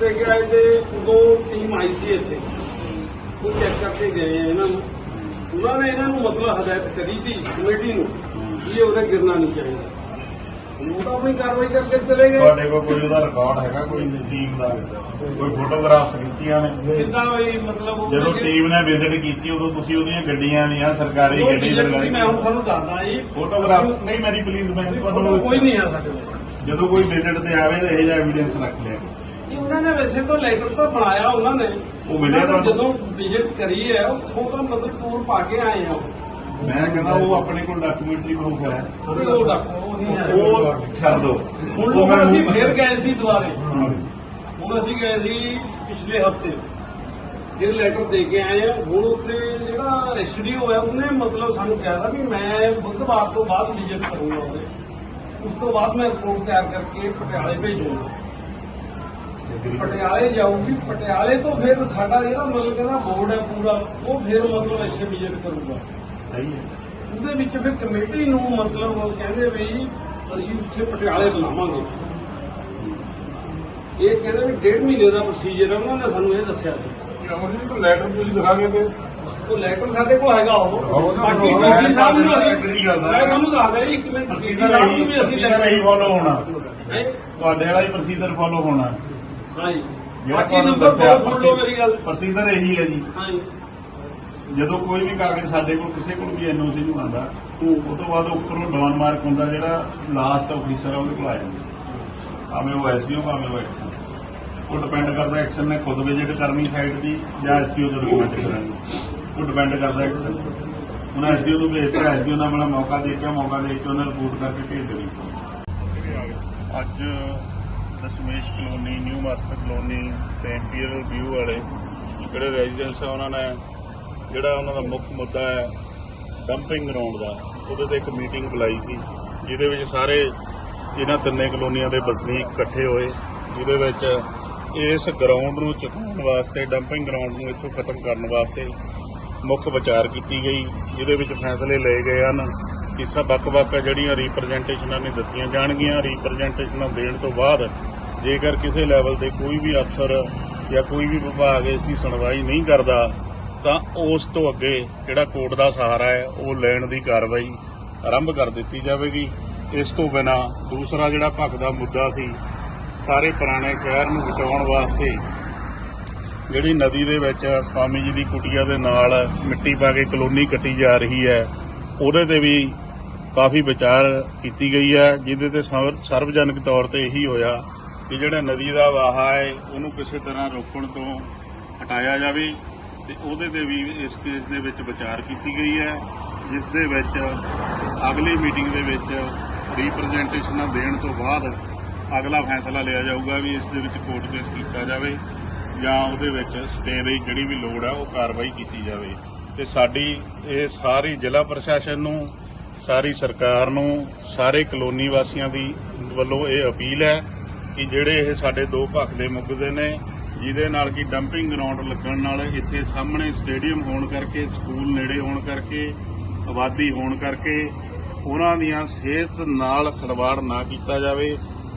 ਦੇ ਕੇ ਆਏ ਤੇ ਉਦੋਂ ਟੀਮ ਆਈ ਸੀ ਇੱਥੇ। ਉਹ ਚੈੱਕ ਕਰਕੇ ਗਏ ਆ ਇਹਨਾਂ ਨੂੰ। ਉਹਨਾਂ ਨੇ ਇਹਨਾਂ ਨੂੰ ਮਤਲਬ ਹਦਾਇਤ ਕਰੀ ਸੀ ਕਮੇਟੀ ਨੂੰ ਕਿ ਇਹ ਉਹਦੇ ਗਿਰਨਾ ਨਹੀਂ ਚਾਹੀਦਾ। ਉਹ ਤਾਂ ਆਪਣੀ ਕਾਰਵਾਈ ਕਰਕੇ ਚਲੇ ਗਏ। ਤੁਹਾਡੇ ਕੋਲ ਕੋਈ ਉਹਦਾ ਰਿਕਾਰਡ ਹੈਗਾ ਕੋਈ ਟੀਮ ਦਾ? ਕੋਈ ਫੋਟੋਗ੍ਰਾਫਸ ਕੀਤੀਆਂ ਨੇ? ਕਿੱਦਾਂ ਵੀ ਮਤਲਬ ਜਦੋਂ ਟੀਮ ਨੇ ਵਿਜ਼ਿਟ ਕੀਤੀ ਉਦੋਂ ਤੁਸੀਂ ਉਹਦੀਆਂ ਗੱਡੀਆਂ ਦੀਆਂ ਸਰਕਾਰੀ ਉਹ ਗੱਡੀ ਲਗਾਈ? ਮੈਂ ਹੁਣ ਤੁਹਾਨੂੰ ਦੱਸਦਾ ਜੀ। ਫੋਟੋਗ੍ਰਾਫਸ ਨਹੀਂ ਮੇਰੀ ਪਲੀਜ਼ ਮੈਂ ਤੁਹਾਨੂੰ ਕੋਈ ਨਹੀਂ ਆ ਸਾਡੇ ਜਦੋਂ ਕੋਈ ਵਿਜ਼ਿਟ ਤੇ ਆਵੇ ਤਾਂ ਇਹ ਜਿਹਾ ਐਵੀਡੈਂਸ ਰੱਖ ਲਿਆ। ਉਹਨਾਂ ਨੇ ਵੈਸੇ ਤਾਂ ਲੈਟਰ ਤਾਂ ਬਣਾਇਆ ਉਹਨਾਂ ਨੇ। ਉਹ ਮਿਲਿਆ ਉਹਨਾਂ ਨੇ ਤੁਹਾਨੂੰ? ਜਦੋਂ ਵਿਜ਼ਿਟ ਕਰੀ ਹੈ ਉੱਥੋਂ ਤਾਂ ਮਤਲਬ ਟੂਰ ਪਾ ਕੇ ਆਏ ਆ ਉਹ। ਮੈਂ ਕਹਿੰਦਾ ਉਹ ਆਪਣੇ ਕੋਲ ਡਾਕੂਮੈਂਟਰੀ ਪ੍ਰੂਫ ਹੈ। ਉਹਦੇ ਉਹ ਰੱਖੋ ਉਹ ਨਹੀਂ ਹੈ ਉਹ ਛੱਡ ਦਿਓ ਹੁਣ ਉਹ ਮੈਂ ਅਸੀਂ ਫੇਰ ਗਏ ਸੀ ਦੁਬਾਰੇ। ਹੁਣ ਅਸੀਂ ਗਏ ਸੀ ਪਿਛਲੇ ਹਫ਼ਤੇ। ਫਿਰ ਲੈਟਰ ਦੇ ਕੇ ਆਏ ਆ। ਹੁਣ ਉੱਥੇ ਜਿਹੜਾ ਐਸਡੀਓ ਹੈ ਉਹਨੇ ਮਤਲਬ ਸਾਨੂੰ ਕਹਿਦਾ ਵੀ ਮੈਂ ਬੁੱਧਵਾਰ ਤੋਂ ਬਾਅਦ ਵਿਜ਼ਿਟ ਕਰੂੰਗਾ ਉਹਦੇ। ਉਸ ਤੋਂ ਬਾਅਦ ਮੈਂ ਰਿਪੋਰਟ ਤਿਆਰ ਕਰਕੇ ਪਟਿਆਲੇ ਭੇਜੂੰਗਾ। ਪਟਿਆਲੇ ਜਾਊਗੀ ਪਟਿਆਲੇ ਤੋਂ ਫਿਰ ਸਾਡਾ ਜਿਹੜਾ ਮਤਲਬ ਕਹਿੰਦਾ ਬੋਰਡ ਹੈ ਪੂਰਾ ਉਹ ਫਿਰ ਮਤਲਬ ਇੱਥੇ ਵਿਜ਼ਿਟ ਕਰੂਗਾ। ਸਹੀ ਹੈ। ਉਹਦੇ ਵਿੱਚ ਫਿਰ ਕਮੇਟੀ ਨੂੰ ਮਤਲਬ ਉਹ ਕਹਿੰਦੇ ਵੀ ਅਸੀਂ ਉੱਥੇ ਪਟਿਆਲੇ ਬੁਲਾਵਾਂਗੇ। ਇਹ ਕਹਿੰਦੇ ਵੀ ਡੇਢ ਮਹੀਨੇ ਦਾ ਪ੍ਰੋਸੀਜਰ ਹੈ ਉਹਨਾਂ ਨੇ ਸਾਨੂੰ ਇਹ ਦੱਸਿਆ ਸੀ। ਅਮਰਜੀਤ ਨੂੰ ਲੈਟਰ ਤੁਸੀਂ ਦਿਖਾ ਕੇ ਤੇ? ਉਹ ਲੈਟਰ ਸਾਡੇ ਕੋਲ ਹੈਗਾ ਉਹ। ਬਾਕੀ ਡੀਸੀ ਸਾਹਿਬ ਨੂੰ ਅਸੀਂ। ਮੈਂ ਤੁਹਾਨੂੰ ਦੱਸਦਾ ਜੀ ਇੱਕ ਮਿੰਟ। ਡੀਸੀ ਪ੍ਰੋਸੀਜਰ ਸਾਹਿਬ ਇਹੀ ਨੂੰ ਵੀ ਅਸੀਂ ਪ੍ਰੋਸੀਜਰ ਇਹੀ ਫੋਲੋ ਹੋਣਾ। ਹੈਂ? ਤੁਹਾਡੇ ਵਾਲਾ ਹੀ ਪ੍ਰੋਸੀਜਰ ਫੋਲੋ ਹੋਣਾ। ਹਾਂ ਜੀ ਜਿਹੜਾ ਬਾਕੀ ਤੁਹਾਨੂੰ ਨੰਬਰ ਦੱਸਿਆ ਸੁਣ ਲਓ ਮੇਰੀ ਗੱਲ। ਪ੍ਰੋਸੀਜਰ ਇਹੀ ਹੈ ਜੀ। ਹਾਂ ਜੀ ਜਦੋਂ ਕੋਈ ਵੀ ਕਾਗਜ਼ ਸਾਡੇ ਕੋਲ ਕਿਸੇ ਕੋਲ ਵੀ ਐਨਓਸੀ ਨੂੰ ਆਉਂਦਾ ਉਹ ਤੋਂ ਬਾਅਦ ਉੱਪਰੋਂ ਡਾਊਨ ਮਾਰਕ ਹੁੰਦਾ ਜਿਹੜਾ ਲਾਸਟ ਆਫੀਸਰ ਆ ਉਹਦੇ ਕੋਲ ਆ ਜਾਂਦਾ। ਭਾਵੇਂ ਉਹ ਐਸਡੀਓ ਭਾਵੇਂ ਉਹ ਐਕਸ਼ਨ ਉਹ ਡਿਪੈਂਡ ਕਰਦਾ ਐਕਸ਼ਨ ਨੇ ਖੁਦ ਵਿਜ਼ਿਟ ਕਰਨੀ ਸਾਈਟ ਦੀ ਜਾਂ ਐਸਡੀਓ ਤੋਂ ਰਿਕਮੈਂਡ ਕਰਾਂਗੇ। ਉਹ ਡਿਪੈਂਡ ਕਰਦਾ ਐਕਸ਼ਨ ਹੁਣ ਐਸਡੀਓ ਨੂੰ ਭੇਜਤਾ ਐਸਡੀਓ ਨਾਲ ਬੜਾ ਮੌਕਾ ਦੇ ਕੇ ਮੌਕਾ ਦੇ ਕੇ ਉਹਨਾਂ ਰਿਪੋਰਟ ਕਰਕੇ ਭੇਜ ਦੇਣੀ। ਅੱਜ Dashmesh colony, new master colony ਤੇ ਇੰਪੀਰੀਅਲ ਵਿਊ ਵਾਲੇ ਜਿਹੜੇ ਰੈਜ਼ੀਡੈਂਸ ਆ ਉਹਨਾਂ ਨੇ, ਜਿਹੜਾ ਉਹਨਾਂ ਦਾ ਮੁੱਖ ਮੁੱਦਾ ਹੈ ਡੰਪਿੰਗ ਗਰਾਊਂਡ ਦਾ, ਉਹਦੇ ਤੇ ਇੱਕ ਮੀਟਿੰਗ ਬੁਲਾਈ ਸੀ, ਜਿਹਦੇ ਵਿੱਚ ਸਾਰੇ ਇਹਨਾਂ ਤਿੰਨੇ ਕਲੋਨੀਆਂ ਦੇ ਵਸਨੀਕ ਇਕੱਠੇ ਹੋਏ, ਜਿਹਦੇ ਵਿੱਚ ਇਸ ਗਰਾਊਂਡ ਨੂੰ ਚੁਕਾਉਣ ਵਾਸਤੇ ਡੰਪਿੰਗ ਗਰਾਊਂਡ ਨੂੰ ਇੱਥੋਂ ਖਤਮ ਕਰਨ ਵਾਸਤੇ ਮੁੱਖ ਵਿਚਾਰ ਕੀਤੀ ਗਈ, ਜਿਹਦੇ ਵਿੱਚ ਫੈਸਲੇ ਲਏ ਗਏ ਹਨ ਕਿ ਸਭ ਵੱਖ-ਵੱਖ ਜਿਹੜੀਆਂ ਰਿਪਰੈਜ਼ੈਂਟੇਸ਼ਨਾਂ ਨੇ ਦਿੱਤੀਆਂ ਜਾਣਗੀਆਂ ਰਿਪਰੈਜ਼ੈਂਟੇਸ਼ਨਾਂ ਦੇਣ ਤੋਂ ਬਾਅਦ ਜੇਕਰ ਕਿਸੇ ਲੈਵਲ ਤੇ ਕੋਈ ਵੀ ਅਫਸਰ ਜਾਂ ਕੋਈ ਵੀ ਵਿਭਾਗ ਇਸ ਦੀ ਸੁਣਵਾਈ ਨਹੀਂ ਕਰਦਾ, ਤਾਂ ਉਸ ਤੋਂ ਅੱਗੇ ਜਿਹੜਾ ਕੋਰਟ ਦਾ ਸਹਾਰਾ ਹੈ, ਉਹ ਲੈਣ ਦੀ ਕਾਰਵਾਈ ਆਰੰਭ ਕਰ ਦਿੱਤੀ ਜਾਵੇਗੀ। ਇਸ ਤੋਂ ਬਿਨਾ ਦੂਸਰਾ ਜਿਹੜਾ ਭੱਖ ਦਾ ਮੁੱਦਾ ਸੀ, ਸਾਰੇ ਪੁਰਾਣੇ ਸ਼ਹਿਰ ਨੂੰ ਬਚਾਉਣ ਵਾਸਤੇ ਜਿਹੜੀ ਨਦੀ ਦੇ ਵਿੱਚ ਸਵਾਮੀ ਜੀ ਦੀ ਕੁਟੀਆ ਦੇ ਨਾਲ ਮਿੱਟੀ ਪਾ ਕੇ ਕਲੋਨੀ ਕੱਟੀ ਜਾ ਰਹੀ ਹੈ, ਉਹਦੇ ਤੇ ਵੀ ਕਾਫੀ ਵਿਚਾਰ ਕੀਤੀ ਗਈ ਹੈ, ਜਿਹਦੇ ਤੇ ਸਰਵ- ਸਰਵਜਨਕ ਤੌਰ ਤੇ ਇਹੀ ਹੋਇਆ ਕਿ ਜਿਹੜਾ ਨਦੀ ਦਾ ਵਹਾਅ ਹੈ, ਉਹਨੂੰ ਕਿਸੇ ਤਰ੍ਹਾਂ ਰੋਕਣ ਤੋਂ ਹਟਾਇਆ ਜਾਵੇ ਤੇ ਉਹਦੇ ਤੇ ਵੀ ਇਸ ਕੇਸ ਦੇ ਵਿੱਚ ਵਿਚਾਰ ਕੀਤੀ ਗਈ ਹੈ, ਜਿਸ ਦੇ ਵਿੱਚ ਅਗਲੀ ਮੀਟਿੰਗ ਦੇ ਵਿੱਚ ਰਿਪਰੈਜ਼ੈਂਟੇਸ਼ਨਾਂ ਦੇਣ ਤੋਂ ਬਾਅਦ ਅਗਲਾ ਫੈਸਲਾ ਲਿਆ ਜਾਊਗਾ ਵੀ ਇਸ ਦੇ ਵਿੱਚ ਕੋਰਟ ਕੇਸ ਕੀਤਾ ਜਾਵੇ ਜਾਂ ਉਹਦੇ ਵਿੱਚ ਸਟੇ ਦੀ ਜਿਹੜੀ ਵੀ ਲੋੜ ਹੈ, ਉਹ ਕਾਰਵਾਈ ਕੀਤੀ ਜਾਵੇ। ਤੇ ਸਾਡੀ ਇਹ ਸਾਰੀ ਜ਼ਿਲ੍ਹਾ ਪ੍ਰਸ਼ਾਸਨ ਨੂੰ, ਸਾਰੀ ਸਰਕਾਰ ਨੂੰ, ਸਾਰੇ ਕਲੋਨੀ ਵਾਸੀਆਂ ਦੀ ਵੱਲੋਂ ਇਹ ਅਪੀਲ ਹੈ ਕਿ ਜਿਹੜੇ ਇਹ ਸਾਡੇ ਦੋ ਭੱਖ ਦੇ ਮੁੱਕਦੇ ਨੇ, ਜਿਹਦੇ ਨਾਲ ਕਿ ਡੰਪਿੰਗ ਗਰਾਊਂਡ ਲੱਗਣ ਨਾਲ ਇੱਥੇ ਸਾਹਮਣੇ ਸਟੇਡੀਅਮ ਹੋਣ ਕਰਕੇ ਸਕੂਲ ਨੇੜੇ ਹੋਣ ਕਰਕੇ, ਆਬਾਦੀ ਹੋਣ ਕਰਕੇ ਉਹਨਾਂ ਦੀਆਂ ਸਿਹਤ ਨਾਲ ਖੜਵਾੜ ਨਾ ਕੀਤਾ ਜਾਵੇ।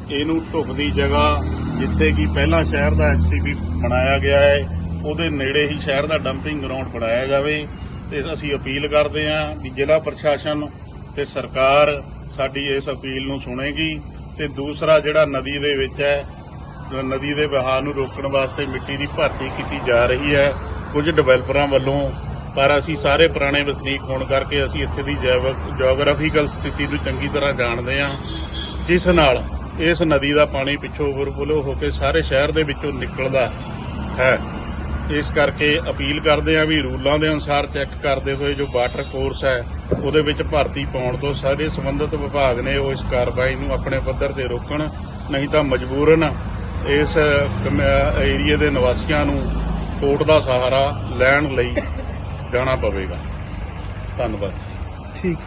ਇਹਨੂੰ ਢੁਕਦੀ ਜਗ੍ਹਾ ਜਿੱਥੇ ਕਿ ਪਹਿਲਾਂ ਸ਼ਹਿਰ ਦਾ ਐਸਟੀਪੀ ਬਣਾਇਆ ਗਿਆ ਹੈ, ਉਹਦੇ ਨੇੜੇ ਹੀ ਸ਼ਹਿਰ ਦਾ ਡੰਪਿੰਗ ਗਰਾਊਂਡ ਬਣਾਇਆ ਜਾਵੇ। ਤੇ ਅਸੀਂ ਅਪੀਲ ਕਰਦੇ ਹਾਂ ਕਿ ਜ਼ਿਲ੍ਹਾ ਪ੍ਰਸ਼ਾਸਨ ਤੇ ਸਰਕਾਰ ਸਾਡੀ ਇਸ ਅਪੀਲ ਨੂੰ ਸੁਣੇਗੀ। ਤੇ ਦੂਸਰਾ ਜਿਹੜਾ ਨਦੀ ਦੇ ਵਿੱਚ ਹੈ ਨਦੀ ਦੇ ਵਹਾਅ ਨੂੰ ਰੋਕਣ ਵਾਸਤੇ ਮਿੱਟੀ ਦੀ ਭਰਤੀ ਕੀਤੀ ਜਾ ਰਹੀ ਹੈ। ਕੁਝ ਡਿਵੈਲਪਰਾਂ ਵੱਲੋਂ, ਪਰ ਅਸੀਂ ਸਾਰੇ ਪੁਰਾਣੇ ਵਸਨੀਕ ਹੋਣ ਕਰਕੇ ਅਸੀਂ ਇੱਥੇ ਦੀ ਜੀਓਗ੍ਰਾਫੀਕਲ ਸਥਿਤੀ ਨੂੰ ਚੰਗੀ ਤਰ੍ਹਾਂ ਜਾਣਦੇ ਹਾਂ। ਜਿਸ ਨਾਲ ਇਸ ਨਦੀ ਦਾ ਪਾਣੀ ਪਿੱਛੋਂ ਓਵਰਫਲੋ ਹੋ ਕੇ ਸਾਰੇ ਸ਼ਹਿਰ ਦੇ ਵਿੱਚੋਂ ਨਿਕਲਦਾ ਹੈ। ਇਸ ਕਰਕੇ ਅਪੀਲ ਕਰਦੇ ਹਾਂ ਵੀ ਰੂਲਾਂ ਦੇ ਅਨੁਸਾਰ ਚੈੱਕ ਕਰਦੇ ਹੋਏ ਜੋ ਵਾਟਰ ਕੋਰਸ ਹੈ, ਉਹਦੇ ਵਿੱਚ ਭਰਤੀ ਪਾਉਣ ਤੋਂ ਸਾਰੇ ਸੰਬੰਧਿਤ ਵਿਭਾਗ ਨੇ ਉਹ ਇਸ ਕਾਰਵਾਈ ਨੂੰ ਆਪਣੇ ਪੱਧਰ ਤੇ ਰੋਕਣ, ਨਹੀਂ ਤਾਂ ਮਜਬੂਰਨ ਇਸ ਕਮ- ਏਰੀਏ ਦੇ ਨਿਵਾਸੀਆਂ ਨੂੰ ਕੋਰਟ ਦਾ ਸਹਾਰਾ ਲੈਣ ਲਈ ਜਾਣਾ ਪਵੇਗਾ। ਧੰਨਵਾਦ। ਠੀਕ